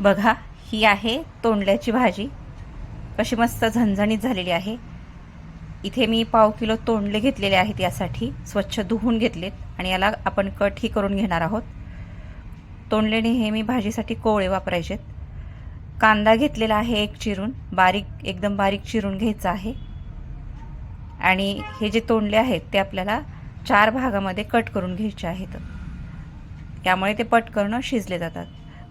बघा ही आहे तोंडल्याची भाजी. कशी मस्त झणझणीत झालेली आहे. इथे मी पाव किलो तोंडले घेतलेले आहेत यासाठी. स्वच्छ धुवून घेतलेत आणि याला आपण कटही करून घेणार आहोत. तोंडलेने हे मी भाजीसाठी कोवळे वापरायचेत. कांदा घेतलेला आहे एक चिरून. बारीक एकदम बारीक चिरून घ्यायचा आहे. आणि हे जे तोंडले आहेत ते आपल्याला चार भागामध्ये कट करून घ्यायचे आहेत. यामुळे ते पटकन शिजले जातात.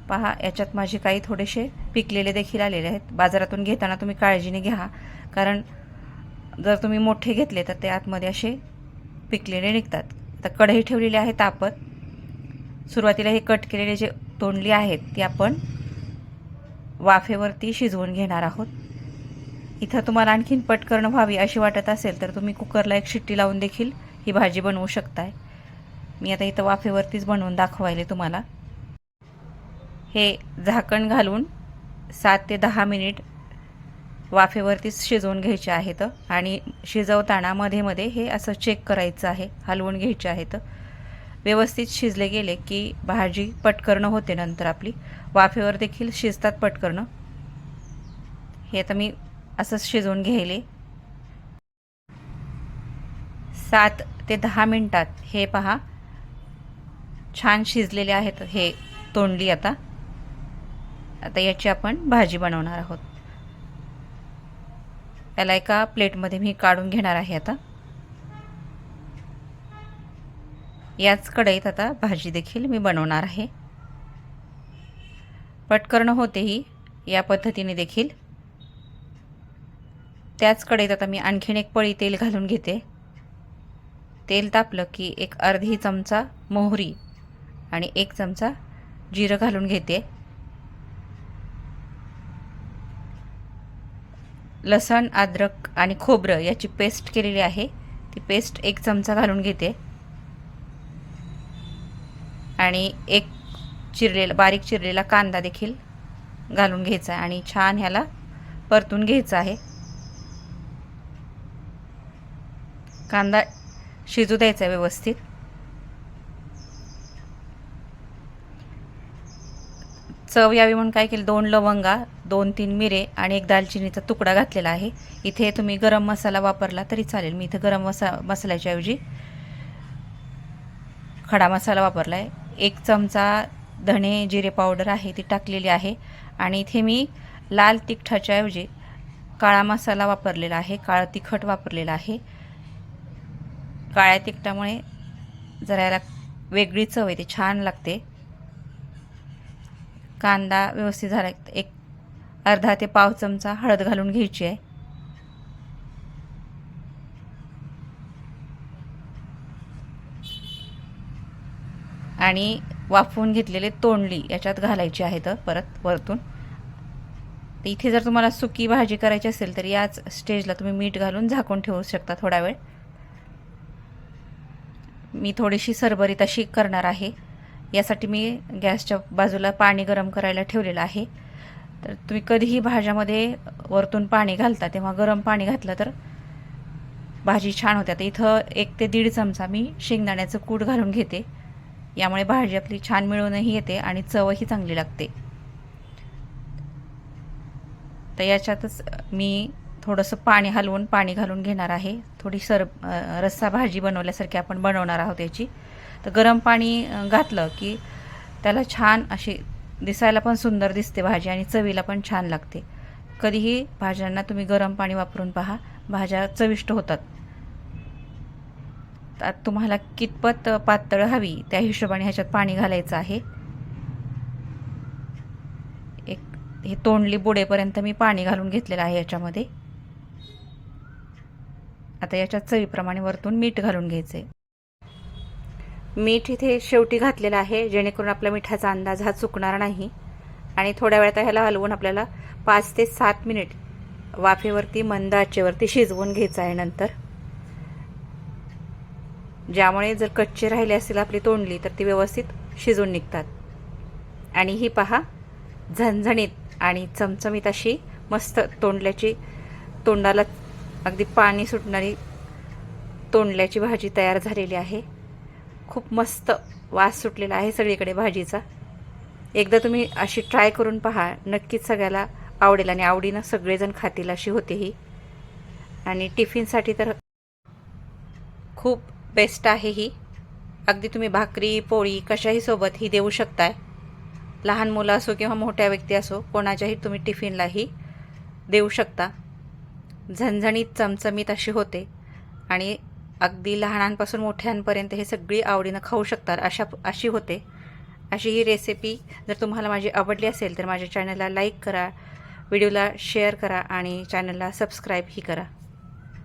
पहा याच्यात माझे काही थोडेसे पिकलेले देखील आलेले आहेत. बाजारातून घेताना तुम्ही काळजीने घ्या कारण जर तुम्ही मोठे घेतले तर ते आतमध्ये असे पिकलेले निघतात. आता कढई ठेवलेली आहे तापत. सुरुवातीला हे कट केलेले जे तोंडली आहेत ती आपण वाफेवरती शिजवून घेणार आहोत. इथं तुम्हाला आणखीन पटकन व्हावी अशी वाटत असेल तर तुम्ही कुकरला एक शिट्टी लावून देखील ही भाजी बनवू शकताय. मी आता इथं वाफेवरतीच बनवून दाखवायले तुम्हाला. हे झाकण घालून सात ते दहा मिनिट वाफेवरतीच शिजवून घ्यायचे आहेत आणि शिजवताना मध्ये मध्ये हे असं चेक करायचं आहे हलवून घ्यायचे आहेत. व्यवस्थित शिजले गेले की भाजी पटकरणं होते नंतर आपली. वाफेवर देखील शिजतात पटकरणं. हे आता मी असंच शिजवून घ्यायले. सात ते दहा मिनटात हे पहा छान शिजलेले आहेत हे तोंडली आता. आता याची आपण भाजी बनवणार आहोत. याला एका प्लेटमध्ये मी काढून घेणार आहे आता. याच कढईत आता भाजी देखील मी बनवणार आहे. पटकरणं होते ही या पद्धतीने देखील. त्याच कढईत आता मी आणखीन एक पळी तेल घालून घेते. तेल तापलं की एक अर्धी चमचा मोहरी आणि एक चमचा जिरं घालून घेते. लसण अद्रक आणि खोबरं याची पेस्ट केलेली आहे. ती पेस्ट एक चमचा घालून घेते. आणि एक चिरलेला बारीक चिरलेला कांदा देखील घालून घ्यायचा आहे आणि छान ह्याला परतून घ्यायचा आहे. कांदा शिजू द्यायचा आहे व्यवस्थित. चव यावी म्हणून काय केलं? दोन लवंगा दोन तीन मिरे आणि एक दालचिनीचा तुकडा घातलेला आहे. इथे तुम्ही गरम मसाला वापरला तरी चालेल. मी इथे गरम मसा मसाल्याच्या ऐवजी खडा मसाला वापरला आहे एक चमचा धणे जिरे पावडर आहे ती टाकलेली आहे. आणि इथे मी लाल तिखटाच्या ऐवजी काळा मसाला वापरलेला आहे. काळं तिखट वापरलेलं आहे. काळ्या तिखटामुळे जरा याला वेगळी चव येते छान लागते. कांदा व्यवस्थित झाला. एक अर्धा ते पाव चमचा हळद घालून घ्यायची आहे. आणि वाफवून घेतलेले तोंडली याच्यात घालायची आहेत परत वरतून. तर इथे जर तुम्हाला सुकी भाजी करायची असेल तर याच स्टेजला तुम्ही मीठ घालून झाकून ठेवू शकता थोडा वेळ. मी थोडीशी सरबरी अशी करणार आहे. यासाठी मी गॅसच्या बाजूला पाणी गरम करायला ठेवलेलं आहे. तर तुम्ही कधीही भाज्यामध्ये वरतून पाणी घालता तेव्हा गरम पाणी घातलं तर भाजी छान होते. आता इथं एक ते दीड चमचा मी शेंगदाण्याचं कूट घालून घेते. यामुळे भाजी आपली छान मिळूनही येते आणि चवही चांगली लागते. तर याच्यातच मी थोडंसं पाणी हलवून पाणी घालून घेणार आहे. थोडी सर रस्सा भाजी बनवल्यासारखी आपण बनवणार आहोत याची. तर गरम पाणी घातलं की त्याला छान अशी दिसायला पण सुंदर दिसते भाजी आणि चवीला पण छान लागते. कधीही भाज्यांना तुम्ही गरम पाणी वापरून पहा भाज्या चविष्ट होतात. तर तुम्हाला कितपत पातळ हवी त्या हिशोबाने ह्याच्यात पाणी घालायचं आहे. एक हे तोंडली बुडेपर्यंत मी पाणी घालून घेतलेलं आहे याच्यामध्ये. आता याच्यात चवीप्रमाणे वरतून मीठ घालून घ्यायचं आहे मीठ इथे शेवटी घातलेलं आहे जेणेकरून आपला मिठाचा अंदाज हा चुकणार नाही. आणि थोड्या वेळात ह्याला हलवून आपल्याला पाच ते सात मिनिट वाफेवरती मंद आचेवरती शिजवून घ्यायचं आहे नंतर. ज्यामुळे जर कच्चे राहिले असेल आपली तोंडली तर ती व्यवस्थित शिजून निघतात. आणि ही पहा झणझणीत आणि चमचमीत अशी मस्त तोंडल्याची तोंडाला अगदी पाणी सुटणारी तोंडल्याची भाजी तयार झालेली आहे. खूप मस्त वास सुटलेला आहे सगळीकडे भाजीचा. एकदा तुम्ही अशी ट्राय करून पहा. नक्कीच सगळ्याला आवडेल आणि आवडीनं सगळेजण खातील अशी होते ही. आणि टिफिनसाठी तर खूप बेस्ट आहे ही. अगदी तुम्ही भाकरी पोळी कशाही सोबत ही देऊ शकताय. लहान मुलं असो किंवा मोठ्या व्यक्ती असो कोणाच्याही तुम्ही टिफिनलाही देऊ शकता. झणझणीत चमचमीत अशी होते. आणि अगदी लहानांपासून मोठ्यांपर्यंत हे सगळी आवडीनं खाऊ शकतात अशा अशी होते. अशी ही रेसिपी जर तुम्हाला माझी आवडली असेल तर माझ्या चॅनलला लाईक करा व्हिडिओला शेअर करा आणि चॅनलला सबस्क्राईबही करा.